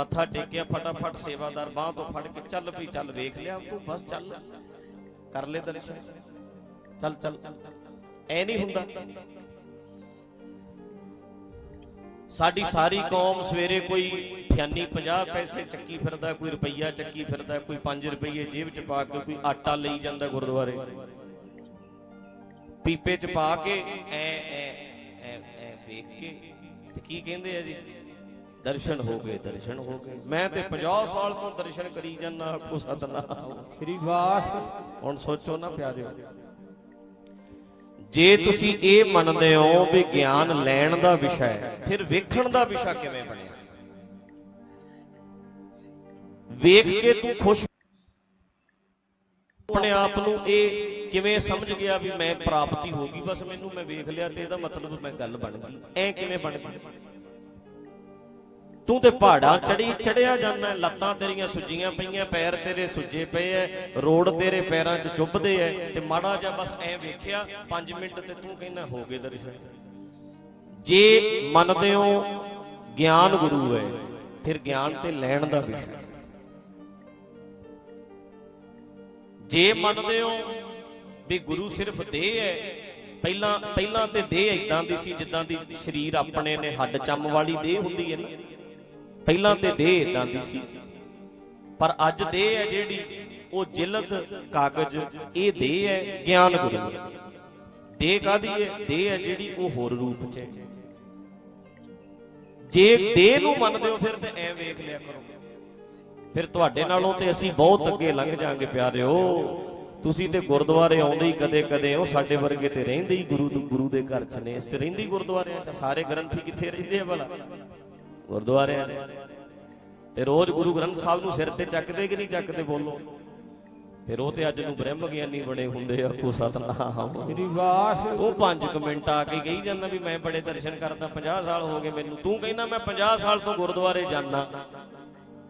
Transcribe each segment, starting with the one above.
ਮੱਥਾ ਟੇਕਿਆ, ਫਟਾਫਟ ਸੇਵਾਦਾਰ ਬਾਹ ਤੋਂ ਫੜ ਕੇ ਚੱਲ ਵੀ ਚੱਲ ਵੇਖ ਲਿਆ, ਤੂੰ ਬਸ ਚੱਲ। ਕਰ ਲੈ ਦਰਸ਼ਨ। ਚੱਲ ਚੱਲ। ਐ ਨਹੀਂ ਹੁੰਦਾ। ਸਾਡੀ ਸਾਰੀ ਕੌਮ ਸਵੇਰੇ ਕੋਈ ਠਿਆਨੀ 50 ਪੈਸੇ ਚੱਕੀ ਫਿਰਦਾ, ਕੋਈ ਰੁਪਈਆ ਚੱਕੀ ਫਿਰਦਾ, ਕੋਈ 5 ਰੁਪਈਏ ਜੇਬ 'ਚ ਪਾ ਕੇ, ਕੋਈ ਆਟਾ ਲਈ ਜਾਂਦਾ ਗੁਰਦੁਆਰੇ। ਪੀਪੇ 'ਚ ਪਾ ਕੇ ਐ ਐ ਐ ਵੇਖ ਕੇ, ਤੇ ਕੀ ਕਹਿੰਦੇ ਆ ਜੀ? ਦਰਸ਼ਨ ਹੋ ਗਏ ਦਰਸ਼ਨ ਹੋ ਗਏ। ਮੈਂ ਤੇ 50 ਸਾਲ ਤੋਂ ਦਰਸ਼ਨ ਕਰੀ ਜਾਂਦਾ ਆਖੋ ਸਤਨਾਮ। ਸ੍ਰੀ ਵਾਹ। ਹੁਣ ਸੋਚੋ ਨਾ ਪਿਆਰਿਓ ਜੇ ਤੁਸੀਂ ਇਹ ਮੰਨਦੇ ਹੋ ਵੀ ਗਿਆਨ ਲੈਣ ਦਾ ਵਿਸ਼ਾ ਹੈ ਫਿਰ ਵੇਖਣ ਦਾ ਵਿਸ਼ਾ ਕਿਵੇਂ ਬਣਿਆ? ਵੇਖ ਕੇ ਤੂੰ ਖੁਸ਼ ਆਪਣੇ ਆਪ ਨੂੰ ਇਹ ਕਿਵੇਂ ਸਮਝ ਗਿਆ ਵੀ ਮੈਂ ਪ੍ਰਾਪਤੀ ਹੋ ਗਈ ਬਸ ਮੈਨੂੰ ਮੈਂ ਵੇਖ ਲਿਆ ਤੇ ਇਹਦਾ ਮਤਲਬ ਮੈਂ ਗੱਲ ਬਣ ਗਈ। ਐ ਕਿਵੇਂ ਬਣ ਗਈ? ਤੂੰ ਤੇ ਪਹਾੜਾਂ ਚੜੀ ਚੜਿਆ ਜਾਂਦਾ, ਲੱਤਾਂ ਤੇਰੀਆਂ ਸੁੱਜੀਆਂ ਪਈਆਂ, ਪੈਰ ਤੇਰੇ ਸੁੱਜੇ ਪਏ ਐ ਰੋੜ ਤੇਰੇ ਪੈਰਾਂ 'ਚ ਚੁੱਭਦੇ ਐ, ਤੇ ਮਾੜਾ ਜਿਹਾ ਬਸ ਐ ਵੇਖਿਆ 5 ਮਿੰਟ ਤੇ ਤੂੰ ਕਹਿੰਦਾ, ਹੋ ਗਏ ਦਰਸ਼ਨ। ਜੇ ਮੰਨਦੇ ਹੋ ਗਿਆਨ ਗੁਰੂ ਹੈ ਫਿਰ ਗਿਆਨ ਤੇ ਲੈਣ ਦਾ ਵਿਸ਼ਾ। ਜੇ ਮੰਨਦੇ ਹੋ ਵੀ ਗੁਰੂ ਸਿਰਫ ਦੇਹ ਹੈ ਪਹਿਲਾਂ ਪਹਿਲਾਂ ਤੇ ਦੇਹ ਇਦਾਂ ਦੀ ਸੀ ਜਿੱਦਾਂ ਦੀ ਸਰੀਰ ਆਪਣੇ ਨੇ, ਹੱਡ ਚੰਮ ਵਾਲੀ ਦੇਹ ਹੁੰਦੀ ਹੈ ਨਾ। ਪਹਿਲਾਂ ਤੇ ਦੇਹ ਇਦਾਂ ਦੀ ਸੀ। ਪਰ ਅੱਜ ਦੇਹ ਹੈ ਜਿਹੜੀ, ਉਹ ਜਿਲਦ, ਕਾਗਜ਼, ਇਹ ਦੇਹ ਹੈ ਗਿਆਨ ਗੁਰੂ। ਦੇਹ ਕਾਦੀ ਹੈ? ਦੇਹ ਹੈ ਜਿਹੜੀ ਉਹ ਹੋਰ ਰੂਪ ਚ ਹੈ। ਜੇ ਦੇਹ ਨੂੰ ਮੰਨਦੇ ਹੋ, ਫਿਰ ਤੇ ਐ ਵੇਖ ਲਿਆ ਕਰੋ। ਫਿਰ ਤੁਹਾਡੇ ਨਾਲੋਂ ਤੇ ਅਸੀਂ ਬਹੁਤ ਅੱਗੇ ਲੰਘ ਜਾਾਂਗੇ, ਪਿਆਰਿਓ। ਤੁਸੀਂ ਤੇ ਗੁਰਦੁਆਰੇ ਆਉਂਦੇ ਹੀ ਕਦੇ ਕਦੇ ਹੋ, ਸਾਡੇ ਵਰਗੇ ਤੇ ਰਹਿੰਦੇ ਹੀ ਗੁਰੂ ਗੁਰੂ ਦੇ ਘਰ ਚ ਨੇ। ਇਸ ਤੇ ਰਹਿੰਦੇ ਹੀ ਗੁਰਦੁਆਰਿਆਂ ਚ, ਸਾਰੇ ਗ੍ਰੰਥੀ ਕਿੱਥੇ ਰਹਿੰਦੇ ਆ ਭਲਾ? ਗੁਰਦੁਆਰਿਆਂ 'ਚ। ਤੇ ਰੋਜ਼ ਗੁਰੂ ਗ੍ਰੰਥ ਸਾਹਿਬ ਨੂੰ ਸਿਰ ਤੇ ਚੱਕਦੇ ਕਿ ਨਹੀਂ ਚੱਕਦੇ ਬੋਲੋ? ਫਿਰ ਉਹ ਤੇ ਅੱਜ ਨੂੰ ਬ੍ਰਹਮ ਗਿਆਨੀ ਬਣੇ ਹੁੰਦੇ ਆ ਕੋ ਸਤਨਾਮ। ਸ੍ਰੀ ਵਾਹ ਉਹ 5 ਮਿੰਟ ਆ ਕੇ ਕਹੀ ਜਾਂਦਾ ਵੀ ਮੈਂ ਬੜੇ ਦਰਸ਼ਨ ਕਰਦਾ 50 ਸਾਲ ਹੋ ਗਏ ਮੈਨੂੰ। ਤੂੰ ਕਹਿੰਦਾ ਮੈਂ 50 ਸਾਲ ਤੋਂ ਗੁਰਦੁਆਰੇ ਜਾਣਾ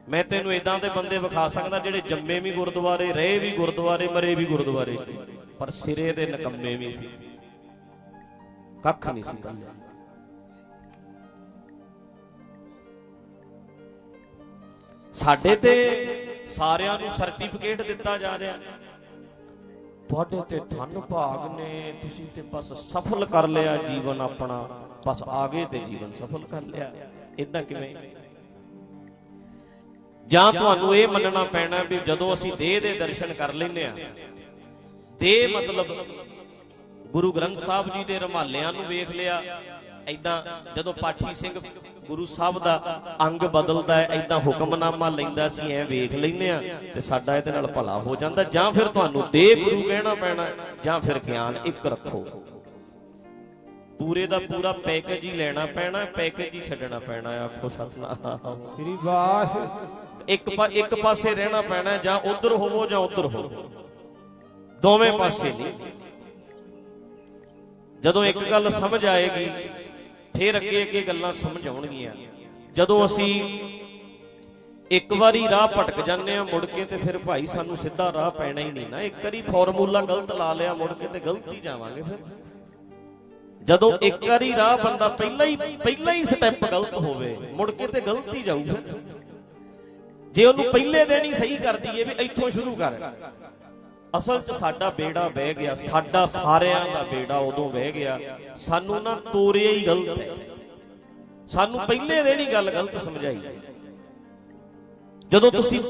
ਮੈਂ ਤੈਨੂੰ ਇਦਾਂ ਦੇ ਬੰਦੇ ਵਿਖਾ ਸਕਦਾ ਜਿਹੜੇ ਜੰਮੇ ਵੀ ਗੁਰਦੁਆਰੇ ਰਹੇ ਵੀ ਗੁਰਦੁਆਰੇ ਮਰੇ ਵੀ ਗੁਰਦੁਆਰੇ 'ਚ। ਪਰ ਸਿਰੇ ਦੇ ਨਕੰਮੇ ਵੀ ਸੀ। ਕੱਖ ਨਹੀਂ ਸੀ। ਸਾਡੇ ਤੇ ਸਾਰਿਆਂ ਨੂੰ ਸਰਟੀਫਿਕੇਟ ਦਿੱਤਾ ਜਾ ਰਿਹਾ ਤੁਹਾਡੇ ਤੇ ਧੰਨ ਭਾਗ ਨੇ ਤੁਸੀਂ ਤੇ ਬਸ ਸਫਲ ਕਰ ਲਿਆ ਜੀਵਨ ਆਪਣਾ। ਬਸ ਆਗੇ ਤੇ ਜੀਵਨ ਸਫਲ ਕਰ ਲਿਆ। ਇਦਾਂ ਕਿਵੇਂ? ਜਾਂ ਤੁਹਾਨੂੰ ਇਹ ਮੰਨਣਾ ਪੈਣਾ ਵੀ ਜਦੋਂ ਅਸੀਂ ਦੇਹ ਦੇ ਦਰਸ਼ਨ ਕਰ ਲੈਨੇ ਆ ਦੇਹ ਮਤਲਬ ਗੁਰੂ ਗ੍ਰੰਥ ਸਾਹਿਬ ਜੀ ਦੇ ਰਮਾਲਿਆਂ ਨੂੰ ਵੇਖ ਲਿਆ। ਐਦਾਂ ਜਦੋਂ ਪਾਠੀ ਸਿੰਘ ਗੁਰੂ ਸਾਹਿਬ ਦਾ ਅੰਗ ਬਦਲਦਾ ਹੈ ਐਦਾਂ ਹੁਕਮਨਾਮਾ ਲੈਂਦਾ ਸੀ ਐ ਵੇਖ ਲੈਨੇ ਆ ਤੇ ਸਾਡਾ ਇਹਦੇ ਨਾਲ ਭਲਾ ਹੋ ਜਾਂਦਾ ਜਾਂ ਫਿਰ ਤੁਹਾਨੂੰ ਦੇਹ ਗੁਰੂ ਕਹਿਣਾ ਪੈਣਾ ਜਾਂ ਫਿਰ ਗਿਆਨ ਇੱਕ ਰੱਖੋ। ਪੂਰੇ ਦਾ ਪੂਰਾ ਪੈਕੇਜ ਹੀ ਲੈਣਾ ਪੈਣਾ ਪੈਕੇਜ ਹੀ ਛੱਡਣਾ ਪੈਣਾ ਆਖੋ ਸਤਨਾਮ। ਸ੍ਰੀ ਵਾਹ ਇੱਕ ਇੱਕ ਪਾਸੇ ਰਹਿਣਾ ਪੈਣਾ ਜਾਂ ਉਧਰ ਹੋਵੋ ਜਾਂ ਉਧਰ ਹੋਵੋ। ਦੋਵੇਂ ਪਾਸੇ ਨਹੀਂ। ਜਦੋਂ ਇੱਕ ਗੱਲ ਸਮਝ ਆਏਗੀ ਫਿਰ ਅੱਗੇ ਅੱਗੇ ਗੱਲਾਂ ਸਮਝ ਆਉਣਗੀਆਂ। ਜਦੋਂ ਅਸੀਂ ਇੱਕ ਵਾਰੀ ਰਾਹ ਭਟਕ ਜਾਂਦੇ ਆ ਮੁੜ ਕੇ ਤੇ ਫਿਰ ਭਾਈ ਸਾਨੂੰ ਸਿੱਧਾ ਰਾਹ ਪੈਣਾ ਹੀ ਨਹੀਂ ਨਾ। ਇੱਕ ਵਾਰੀ ਫਾਰਮੂਲਾ ਗਲਤ ਲਾ ਲਿਆ ਮੁੜ ਕੇ ਤੇ ਗਲਤ ਹੀ ਜਾਵਾਂਗੇ ਫਿਰ। ਜਦੋਂ ਇੱਕ ਵਾਰੀ ਰਾਹ ਬੰਦਾ ਪਹਿਲਾਂ ਹੀ ਪਹਿਲਾਂ ਹੀ ਸਟੈਪ ਗਲਤ ਹੋਵੇ, ਮੁੜ ਕੇ ਤੇ ਗਲਤ ਹੀ ਜਾਊ ਫਿਰ। ਜੇ ਉਹਨੂੰ ਪਹਿਲੇ ਦਿਨ ਹੀ ਸਹੀ ਕਰ ਦਈਏ ਵੀ ਇੱਥੋਂ ਸ਼ੁਰੂ ਕਰ। ਅਸਲ 'ਚ ਸਾਡਾ ਬੇੜਾ ਵਹਿ ਗਿਆ, ਸਾਡਾ ਸਾਰਿਆਂ ਦਾ ਬੇੜਾ ਉਦੋਂ ਵਹਿ ਗਿਆ। ਸਾਨੂੰ ਨਾ ਤੋਰਿਆ ਹੀ ਗਲਤ ਹੈ। ਸਾਨੂੰ ਪਹਿਲੇ ਦਿਨ ਹੀ ਗੱਲ ਗਲਤ ਸਮਝਾਈ। ਜਦੋਂ ਤੁਸੀਂ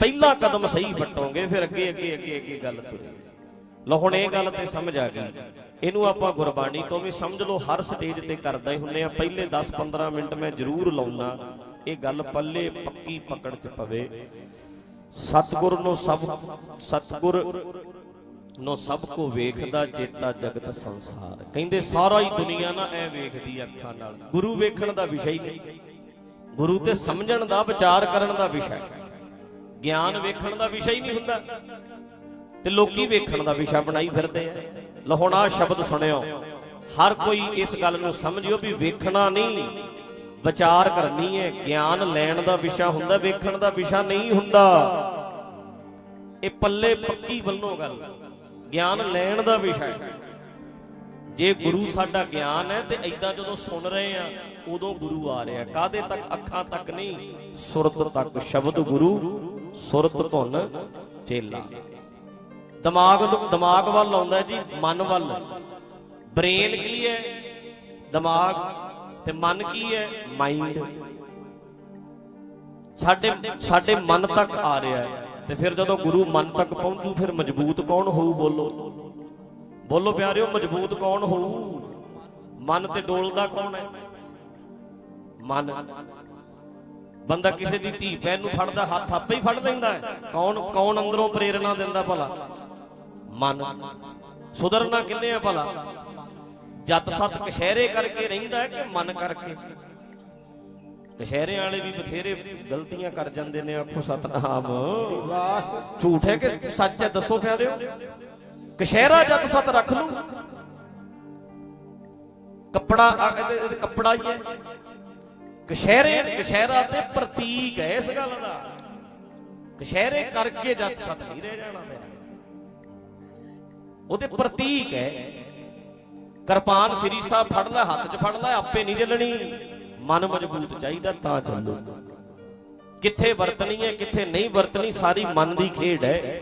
ਪਹਿਲਾ ਕਦਮ ਸਹੀ ਵੱਟੋਗੇ, ਫਿਰ ਅੱਗੇ ਅੱਗੇ ਅੱਗੇ ਅੱਗੇ ਗੱਲ ਤੁਰੇ। ਲੋ ਹੁਣ ਇਹ ਗੱਲ ਤੇ ਸਮਝ ਆ ਗਈ। ਇਹਨੂੰ ਆਪਾਂ ਗੁਰਬਾਣੀ ਤੋਂ ਵੀ ਸਮਝ ਲਓ, ਹਰ ਸਟੇਜ ਤੇ ਕਰਦਾ ਹੀ ਹੁੰਨੇ ਆ। ਪਹਿਲੇ 10-15 ਮਿੰਟ ਮੈਂ ਜ਼ਰੂਰ ਲਾਉਣਾ ਇਹ ਗੱਲ ਪੱਲੇ ਪੱਕੀ ਪਕੜ ਚ ਪਵੇ। ਸਤਗੁਰ ਨੂੰ ਸਭ ਸਤਗੁਰ ਨੂੰ ਸਭ ਕੋ ਵੇਖਦਾ ਚੇਤਾ ਜਗਤ ਸੰਸਾਰ। ਕਹਿੰਦੇ ਸਾਰਾ ਹੀ ਦੁਨੀਆ ਨਾ ਐ ਵੇਖਦੀ ਅੱਖਾਂ ਨਾਲ। ਗੁਰੂ ਵੇਖਣ ਦਾ ਵਿਸ਼ਾ ਹੀ ਨਹੀਂ। ਗੁਰੂ ਤੇ ਸਮਝਣ ਦਾ, ਵਿਚਾਰ ਕਰਨ ਦਾ ਵਿਸ਼ਾ ਹੈ। ਗਿਆਨ ਵੇਖਣ ਦਾ ਵਿਸ਼ਾ ਹੀ ਨਹੀਂ ਹੁੰਦਾ। ਤੇ ਲੋਕੀ ਵੇਖਣ ਦਾ ਵਿਸ਼ਾ ਬਣਾਈ ਫਿਰਦੇ ਆ। ਲੋ ਸ਼ਬਦ ਸੁਣਿਓ। ਹਰ ਕੋਈ ਇਸ ਗੱਲ ਨੂੰ ਸਮਝਿਓ ਵੀ ਵੇਖਣਾ ਨਹੀਂ। ਵਿਚਾਰ ਕਰਨੀ ਹੈ ਗਿਆਨ ਲੈਣ ਦਾ ਵਿਸ਼ਾ ਹੁੰਦਾ, ਵੇਖਣ ਦਾ ਵਿਸ਼ਾ ਨਹੀਂ ਹੁੰਦਾ। ਇਹ ਪੱਲੇ ਪੱਕੀ ਵੱਲੋਂ ਗੱਲ। ਗਿਆਨ ਲੈਣ ਦਾ ਵਿਸ਼ਾ ਹੈ। ਜੇ ਗੁਰੂ ਸਾਡਾ ਗਿਆਨ ਹੈ ਤੇ ਐਦਾਂ ਜਦੋਂ ਸੁਣ ਰਹੇ ਆ, ਉਦੋਂ ਗੁਰੂ ਆ ਰਿਹਾ। ਕਾਦੇ ਤੱਕ? ਅੱਖਾਂ ਤੱਕ ਨਹੀਂ। ਸੁਰਤ ਤੱਕ ਸ਼ਬਦ ਗੁਰੂ, ਸੁਰਤ ਧੁਨ, ਚੇਲਾ। ਦਿਮਾਗ ਦਿਮਾਗ ਵੱਲ ਆਉਂਦਾ ਜੀ, ਮਨ ਵੱਲ। ਬ੍ਰੇਨ ਕੀ ਹੈ? ਦਿਮਾਗ ਤੇ ਮਨ ਕੀ ਹੈ? ਮਾਈਂਡ ਸਾਡੇ ਸਾਡੇ ਮਨ ਤੱਕ ਆ ਰਿਹਾ ਹੈ। ਤੇ ਫਿਰ ਜਦੋਂ ਗੁਰੂ ਮਨ ਤੱਕ ਪਹੁੰਚੂ, ਫਿਰ ਮਜ਼ਬੂਤ ਕੌਣ ਹੋਊ? ਬੋਲੋ। ਬੋਲੋ ਪਿਆਰਿਓ, ਮਜ਼ਬੂਤ ਕੌਣ ਹੋਊ? ਮਨ ਤੇ ਡੋਲਦਾ ਕੌਣ ਹੈ? ਮਨ। ਬੰਦਾ ਕਿਸੇ ਦੀ ਧੀ ਭੈਣ ਨੂੰ ਫੜਦਾ, ਹੱਥ ਆਪੇ ਹੀ ਫੜ ਲੈਂਦਾ ਹੈ। ਕੌਣ ਕੌਣ ਅੰਦਰੋਂ ਪ੍ਰੇਰਣਾ ਦਿੰਦਾ ਭਲਾ? ਮਨ। ਸੁਧਰਨਾ ਕਿੰਨੇ ਆ ਭਲਾ? ਜਤ ਸਤ ਕਸ਼ਹਿਰੇ ਕਰਕੇ ਰਹਿੰਦਾ ਹੈ ਕਿ ਮਨ ਕਰਕੇ? ਕਸ਼ਹਿਰੇ ਵਾਲੇ ਵੀ ਬਥੇਰੇ ਗਲਤੀਆਂ ਕਰ ਜਾਂਦੇ ਨੇ ਆਖੋ ਸਤਨਾਮ। ਵਾਹਿ ਝੂਠ ਹੈ ਕਿ ਸੱਚ ਹੈ ਦੱਸੋ ਪਿਆਰਿਓ। ਕਸ਼ਹਿਰਾ ਜਤ ਸਤ ਰੱਖ ਲੂ ਕੱਪੜਾ ਆ, ਇਹਦੇ- ਕੱਪੜਾ ਹੀ ਹੈ। ਕਸ਼ਹਿਰੇ ਕਸ਼ਹਿਰਾ ਤੇ ਪ੍ਰਤੀਕ ਹੈ ਇਸ ਗੱਲ ਦਾ। ਕਸ਼ਹਿਰੇ ਕਰਕੇ ਜਤ ਸਤ ਨਹੀਂ ਰਹਿ ਜਾਣਾ ਮੇਰਾ ਉਹਦੇ ਪ੍ਰਤੀਕ ਹੈ। ਕਿਰਪਾਨ ਸ੍ਰੀ ਸਾਹਿਬ ਫੜ ਲੈ, ਹੱਥ 'ਚ ਫੜ ਲੈ, ਆਪੇ ਨਹੀਂ ਚੱਲਣੀ। ਮਨ ਮਜ਼ਬੂਤ ਚਾਹੀਦਾ ਤਾਂ ਚੱਲੂ। ਕਿੱਥੇ ਵਰਤਣੀ ਹੈ, ਕਿੱਥੇ ਨਹੀਂ ਵਰਤਣੀ, ਸਾਰੀ ਮਨ ਦੀ ਖੇਡ ਹੈ।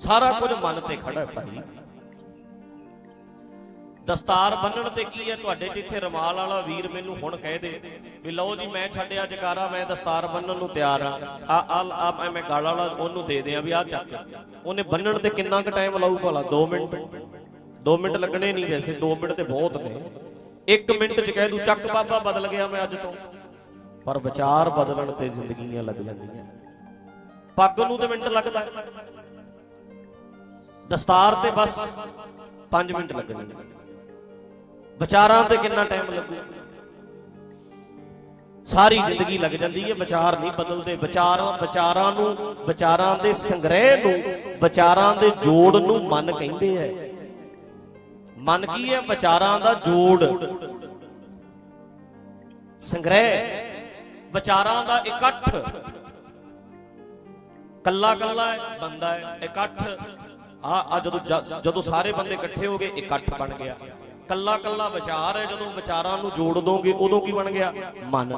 ਸਾਰਾ ਕੁਝ ਮਨ ਤੇ ਖੜਾ ਹੈ ਭਾਈ। ਦਸਤਾਰ ਬੰਨਣ ਤੇ ਕੀ ਹੈ? ਤੁਹਾਡੇ 'ਚ ਇੱਥੇ ਰਮਾਲ ਵਾਲਾ ਵੀਰ ਮੈਨੂੰ ਹੁਣ ਕਹਿ ਦੇ ਵੀ ਲਓ ਜੀ, ਮੈਂ ਛੱਡਿਆ ਜਕਾਰਾ, ਮੈਂ ਦਸਤਾਰ ਬੰਨਣ ਨੂੰ ਤਿਆਰ ਆ ਆ ਆ ਆ, ਮੈਂ ਗਾਲ ਵਾਲਾ ਉਹਨੂੰ ਦੇ ਦਿਆਂ ਵੀ ਆ ਚੱਕ। ਉਹਨੇ ਬੰਨਣ ਤੇ ਕਿੰਨਾ ਕੁ ਟਾਈਮ ਲਾਊ ਭਲਾ? 2 ਮਿੰਟ। 2 ਮਿੰਟ ਲੱਗਣੇ ਨਹੀਂ ਵੈਸੇ 2 ਮਿੰਟ ਤੇ ਬਹੁਤ ਨੇ। 1 ਮਿੰਟ 'ਚ ਕਹਿ ਦੂ, ਚੱਕ ਬਾਬਾ ਬਦਲ ਗਿਆ ਮੈਂ ਅੱਜ ਤੋਂ। ਪਰ ਵਿਚਾਰ ਬਦਲਣ ਤੇ ਜ਼ਿੰਦਗੀਆਂ ਲੱਗ ਜਾਂਦੀਆਂ। ਪੱਗ ਨੂੰ ਤੇ ਮਿੰਟ ਲੱਗਦਾ। ਦਸਤਾਰ ਤੇ ਬਸ 5 ਮਿੰਟ ਲੱਗਣੇ ਨੇ। ਵਿਚਾਰਾਂ ਤੇ ਕਿੰਨਾ ਟਾਈਮ ਲੱਗੂ? ਸਾਰੀ ਜ਼ਿੰਦਗੀ ਲੱਗ ਜਾਂਦੀ ਹੈ, ਵਿਚਾਰ ਨਹੀਂ ਬਦਲਦੇ। ਵਿਚਾਰਾਂ ਵਿਚਾਰਾਂ ਨੂੰ, ਵਿਚਾਰਾਂ ਦੇ ਸੰਗ੍ਰਹਿ ਨੂੰ, ਵਿਚਾਰਾਂ ਦੇ ਜੋੜ ਨੂੰ ਮਨ ਕਹਿੰਦੇ ਐ ਮਨ ਕੀ ਹੈ? ਵਿਚਾਰਾਂ ਦਾ ਜੋੜ। ਸੰਗ੍ਰਹਿ, ਵਿਚਾਰਾਂ ਦਾ ਇਕੱਠ। ਕੱਲਾ ਕੱਲਾ ਹੈ, ਬੰਦਾ ਹੈ, ਇਕੱਠ। ਆ ਆ ਜਦੋਂ ਜਦੋਂ ਸਾਰੇ ਬੰਦੇ ਇਕੱਠੇ ਹੋ ਗਏ, ਇਕੱਠ ਬਣ ਗਿਆ। ਕੱਲਾ ਕੱਲਾ ਵਿਚਾਰ ਹੈ, ਜਦੋਂ ਵਿਚਾਰਾਂ ਨੂੰ ਜੋੜ ਦੋਗੇ, ਉਦੋਂ ਕੀ ਬਣ ਗਿਆ? ਮਨ।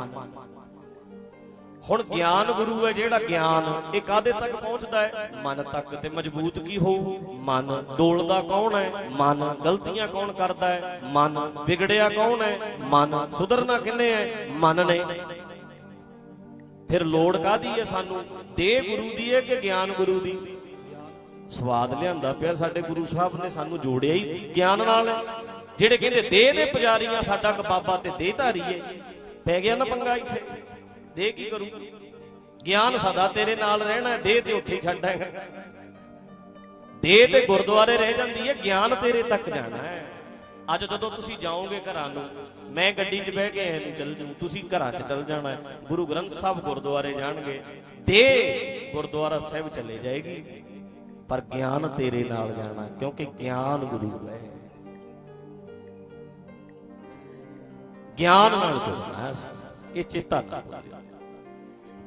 ਹੁਣ ਗਿਆਨ ਗੁਰੂ ਹੈ ਜਿਹੜਾ ਗਿਆਨ, ਇਹ ਕਾਦੇ ਤੱਕ ਪਹੁੰਚਦਾ ਹੈ? ਮਨ ਤੱਕ ਤੇ ਮਜ਼ਬੂਤ ਕੀ ਹੋਊ? ਮਨ ਡੋਲਦਾ ਕੌਣ ਹੈ? ਮਨ ਗਲਤੀਆਂ ਕੌਣ ਕਰਦਾ ਹੈ? ਮਨ ਵਿਗੜਿਆ ਕੌਣ ਹੈ? ਮਨ ਸੁਧਰਨਾ ਕਿੰਨੇ ਹੈ? ਮਨ ਨੇ। ਫਿਰ ਲੋੜ ਕਾਦੀ ਹੈ ਸਾਨੂੰ? ਦੇ ਗੁਰੂ ਦੀ ਹੈ ਕਿ ਗਿਆਨ ਗੁਰੂ ਦੀ? ਸਵਾਦ ਲਿਆਂਦਾ ਪਿਆ ਸਾਡੇ ਗੁਰੂ ਸਾਹਿਬ ਨੇ, ਸਾਨੂੰ ਜੋੜਿਆ ਹੀ ਗਿਆਨ ਨਾਲ। ਜਿਹੜੇ ਕਹਿੰਦੇ ਦੇ ਦੇ ਪੁਜਾਰੀਆਂ ਸਾਡਾ ਕ ਤੇ ਦੇ ਧਾਰੀਏ ਪੈ ਗਿਆ ਨਾ ਪੰਗਾ ਇੱਥੇ। ਦੇ ਕੀ ਕਰੂ? ਗਿਆਨ ਸਦਾ ਤੇਰੇ ਨਾਲ ਰਹਿਣਾ ਹੈ, ਦੇ ਤੇ ਉੱਥੇ ਹੀ ਛੱਡ ਹੈਗਾ ਦੇ ਤੇ ਗੁਰਦੁਆਰੇ ਰਹਿ ਜਾਂਦੀ ਹੈ ਗਿਆਨ ਤੇਰੇ ਤੱਕ ਜਾਣਾ ਹੈ। ਅੱਜ ਜਦੋਂ ਤੁਸੀਂ ਜਾਓਗੇ ਘਰਾਂ ਨੂੰ ਮੈਂ ਗੱਡੀ 'ਚ ਬਹਿ ਕੇ ਐ ਚੱਲ ਜੂ ਤੁਸੀਂ ਘਰਾਂ 'ਚ ਚੱਲ ਜਾਣਾ ਹੈ। ਗੁਰੂ ਗ੍ਰੰਥ ਸਾਹਿਬ ਗੁਰਦੁਆਰੇ ਜਾਣਗੇ ਦੇ ਗੁਰਦੁਆਰਾ ਸਾਹਿਬ ਚਲੇ ਜਾਏਗੀ। ਪਰ ਗਿਆਨ ਤੇਰੇ ਨਾਲ ਜਾਣਾ ਕਿਉਂਕਿ ਗਿਆਨ ਗੁਰੂ ਹੈ। ਗਿਆਨ ਨਾਲ ਜੁੜਨਾ ਹੈ। ਇਹ ਚੇਤਾ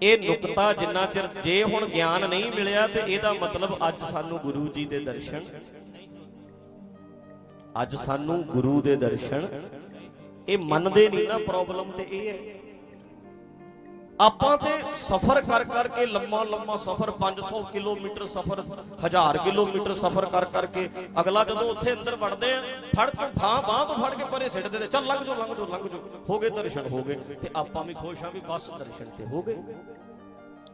ਇਹ ਨੁਕਤਾ ਜਿੰਨਾ ਚਿਰ ਜੇ ਹੁਣ ਗਿਆਨ ਨਹੀਂ ਮਿਲਿਆ ਤੇ ਇਹਦਾ ਮਤਲਬ ਅੱਜ ਸਾਨੂੰ ਗੁਰੂ ਜੀ ਦੇ ਦਰਸ਼ਨ। ਅੱਜ ਸਾਨੂੰ ਗੁਰੂ ਦੇ ਦਰਸ਼ਨ। ਇਹ ਮੰਨਦੇ ਨਹੀਂ ਨਾ ਪ੍ਰੋਬਲਮ ਤੇ ਇਹ ਹੈ। ਆਪਾਂ ਤੇ ਸਫ਼ਰ ਕਰ ਕਰਕੇ ਲੰਮਾ ਲੰਮਾ ਸਫ਼ਰ 500 ਕਿਲੋਮੀਟਰ ਸਫ਼ਰ 1000 ਕਿਲੋਮੀਟਰ ਸਫ਼ਰ ਕਰ ਕਰਕੇ ਅਗਲਾ ਜਦੋਂ ਉੱਥੇ ਅੰਦਰ ਵੜਦੇ ਆ, ਫੜ ਤੋਂ ਫਾਂ ਬਾਹ ਤੋਂ ਫੜ ਕੇ ਪਰੇ ਸਿੱਟਦੇ ਤੇ ਚੱਲ ਲੰਘ ਜਾਓ ਲੰਘ ਜਾਓ ਲੰਘ ਜਾਓ। ਹੋ ਗਏ ਦਰਸ਼ਨ, ਹੋ ਗਏ। ਤੇ ਆਪਾਂ ਵੀ ਖੁਸ਼ ਆ ਵੀ ਬਸ ਦਰਸ਼ਨ ਤੇ ਹੋ ਗਏ।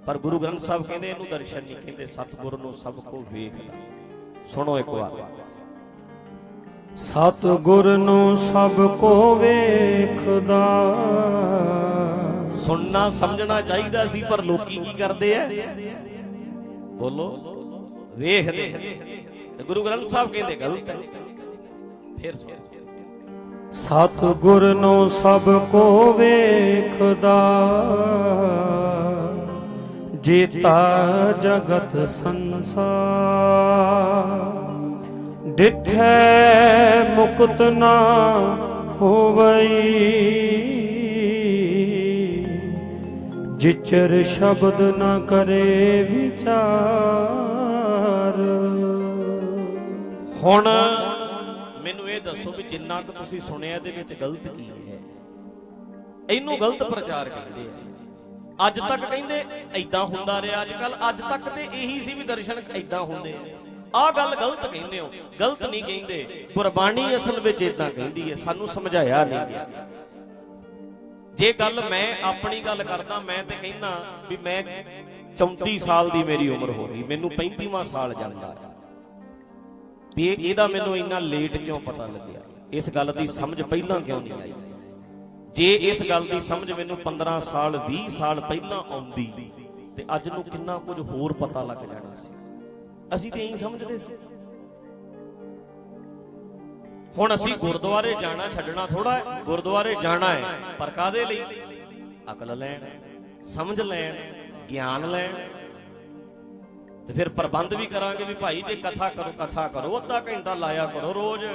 ਪਰ ਗੁਰੂ ਗ੍ਰੰਥ ਸਾਹਿਬ ਕਹਿੰਦੇ ਇਹਨੂੰ ਦਰਸ਼ਨ ਨਹੀਂ ਕਹਿੰਦੇ, ਸਤਿਗੁਰ ਨੂੰ ਸਭ ਕੋ ਵੇਖਦਾ। ਸੁਣੋ ਇੱਕ ਵਾਰ। ਸਤਿਗੁਰ ਨੂੰ ਸਭ ਕੋ ਵੇਖਦਾ। ਸੁਣਨਾ, ਸਮਝਣਾ ਚਾਹੀਦਾ ਸੀ, ਪਰ ਲੋਕੀ ਕੀ ਕਰਦੇ ਐ ਬੋਲੋ, ਵੇਖਦੇ। ਤੇ ਗੁਰੂ ਗ੍ਰੰਥ ਸਾਹਿਬ ਕਹਿੰਦੇ ਗਲਤ ਹੈ ਫਿਰ ਸੁਣੋ। ਸਤਿਗੁਰ ਨੂੰ ਸਭ ਕੋ ਵੇਖਦਾ, ਜੀਤਾ ਜਗਤ ਸੰਸਾਰ। ਡਿਠੈ ਮੁਕਤ ਨਾ ਹੋਵਈ। ਜਿਚਰ ਸ਼ਬਦ ਨਾ ਕਰੇ ਵਿਚਾਰ। ਹੁਣ ਮੈਨੂੰ ਇਹ ਦੱਸੋ ਵੀ ਜਿੰਨਾ ਕੁ ਤੁਸੀਂ ਸੁਣਿਆ ਇਹਦੇ ਵਿੱਚ ਗਲਤ ਕੀ ਹੈ? ਇਹਨੂੰ ਗਲਤ ਪ੍ਰਚਾਰ ਕਹਿੰਦੇ ਆ। ਅੱਜ ਤੱਕ ਕਹਿੰਦੇ ਐਦਾਂ ਹੁੰਦਾ ਰਿਹਾ ਅੱਜ ਕੱਲ ਅੱਜ ਤੱਕ ਤੇ ਇਹੀ ਸੀ ਵੀ ਦਰਸ਼ਨ ਐਦਾਂ ਹੁੰਦੇ ਆ। ਆਹ ਗੱਲ ਗਲਤ ਕਹਿੰਦੇ ਹੋ। ਗਲਤ ਨਹੀਂ ਕਹਿੰਦੇ। ਗੁਰਬਾਣੀ ਅਸਲ ਵਿੱਚ ਇਦਾਂ ਕਹਿੰਦੀ ਹੈ, ਸਾਨੂੰ ਸਮਝਾਇਆ ਨਹੀਂ ਗਿਆ। ਜੇ ਗੱਲ ਮੈਂ ਆਪਣੀ ਗੱਲ ਕਰਦਾ, ਮੈਂ ਤੇ ਕਹਿੰਦਾ ਵੀ ਮੈਂ 34 ਸਾਲ ਦੀ ਮੇਰੀ ਉਮਰ ਹੋ ਗਈ, ਮੈਨੂੰ 35ਵਾਂ ਸਾਲ ਜਾਂਦਾ ਵੀ ਇਹਦਾ ਮੈਨੂੰ ਇੰਨਾ ਲੇਟ ਕਿਉਂ ਪਤਾ ਲੱਗਿਆ? ਇਸ ਗੱਲ ਦੀ ਸਮਝ ਪਹਿਲਾਂ ਕਿਉਂ ਨਹੀਂ ਆਈ? ਜੇ ਇਸ ਗੱਲ ਦੀ ਸਮਝ ਮੈਨੂੰ 15 ਸਾਲ 20 ਸਾਲ ਪਹਿਲਾਂ ਆਉਂਦੀ, ਤੇ ਅੱਜ ਨੂੰ ਕਿੰਨਾ ਕੁਝ ਹੋਰ ਪਤਾ ਲੱਗ ਜਾਣਾ ਸੀ? ਅਸੀਂ ਤੇ ਇਹੀ ਸਮਝਦੇ ਸੀ। ਹੁਣ ਅਸੀਂ ਗੁਰਦੁਆਰੇ ਜਾਣਾ ਛੱਡਣਾ ਥੋੜਾ ਹੈ, ਗੁਰਦੁਆਰੇ ਜਾਣਾ ਹੈ, ਪਰ ਕਾਦੇ ਲਈ? ਅਕਲ ਲੈਣ, ਸਮਝ ਲੈਣ, ਗਿਆਨ ਲੈਣ। ਤੇ ਫਿਰ ਪ੍ਰਬੰਧ ਵੀ ਕਰਾਂਗੇ ਵੀ ਭਾਈ, ਜੇ ਕਥਾ ਕਰੋ ਕਥਾ ਕਰੋ, ਅੱਧਾ ਘੰਟਾ ਲਾਇਆ ਕਰੋ ਰੋਜ਼।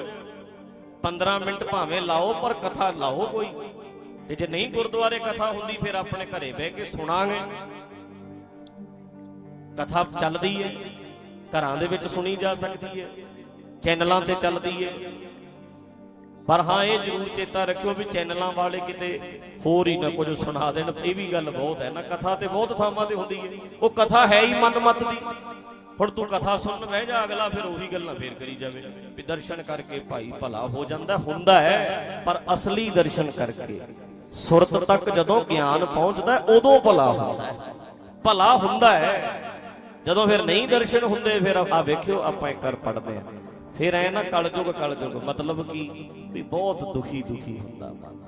15 ਮਿੰਟ ਭਾਵੇਂ ਲਾਓ, ਪਰ ਕਥਾ ਲਾਓ ਕੋਈ। ਤੇ ਜੇ ਨਹੀਂ ਗੁਰਦੁਆਰੇ ਕਥਾ ਹੁੰਦੀ, ਫਿਰ ਆਪਣੇ ਘਰੇ ਬਹਿ ਕੇ ਸੁਣਾਂਗੇ। ਕਥਾ ਚੱਲਦੀ ਹੈ, ਘਰਾਂ ਦੇ ਵਿੱਚ ਸੁਣੀ ਜਾ ਸਕਦੀ ਹੈ, ਚੈਨਲਾਂ ਤੇ ਚੱਲਦੀ ਹੈ। ਪਰ ਹਾਂ, ਇਹ ਜ਼ਰੂਰ ਚੇਤਾ ਰੱਖਿਓ ਵੀ ਚੈਨਲਾਂ ਵਾਲੇ ਕਿਤੇ ਹੋਰ ਹੀ ਨਾ ਕੁਝ ਸੁਣਾ ਦੇਣ। ਇਹ ਵੀ ਗੱਲ ਬਹੁਤ ਹੈ ਨਾ, ਕਥਾ ਤੇ ਬਹੁਤ ਥਾਵਾਂ ਤੇ ਹੁੰਦੀ ਹੈ। ਉਹ ਕਥਾ ਹੈ ਹੀ ਮਨਮਤ ਦੀ। ਹੁਣ ਤੂੰ ਕਥਾ ਸੁਣਨ ਬਹਿ ਜਾ ਅਗਲਾ, ਫਿਰ ਉਹੀ ਗੱਲਾਂ ਫੇਰ ਕਰੀ ਜਾਵੇ। ਵੀ ਦਰਸ਼ਨ ਕਰਕੇ ਭਾਈ ਭਲਾ ਹੋ ਜਾਂਦਾ, ਹੁੰਦਾ ਹੈ, ਪਰ ਅਸਲੀ ਦਰਸ਼ਨ ਕਰਕੇ ਸੁਰਤ ਤੱਕ ਜਦੋਂ ਗਿਆਨ ਪਹੁੰਚਦਾ, ਉਦੋਂ ਭਲਾ ਹੁੰਦਾ ਹੈ। ਭਲਾ ਹੁੰਦਾ ਹੈ। ਜਦੋਂ ਫਿਰ ਨਹੀਂ ਦਰਸ਼ਨ ਹੁੰਦੇ, ਫਿਰ ਆ ਵੇਖਿਓ, ਆਪਾਂ ਇੱਕ ਕਰ ਪੜਦੇ ਆ ਫਿਰ ਐ ਨਾ ਕਲਯੁਗ ਕਲਯੁਗ ਮਤਲਬ ਕੀ ਵੀ ਬਹੁਤ ਦੁਖੀ ਦੁਖੀ ਹੁੰਦਾ ਮਨ।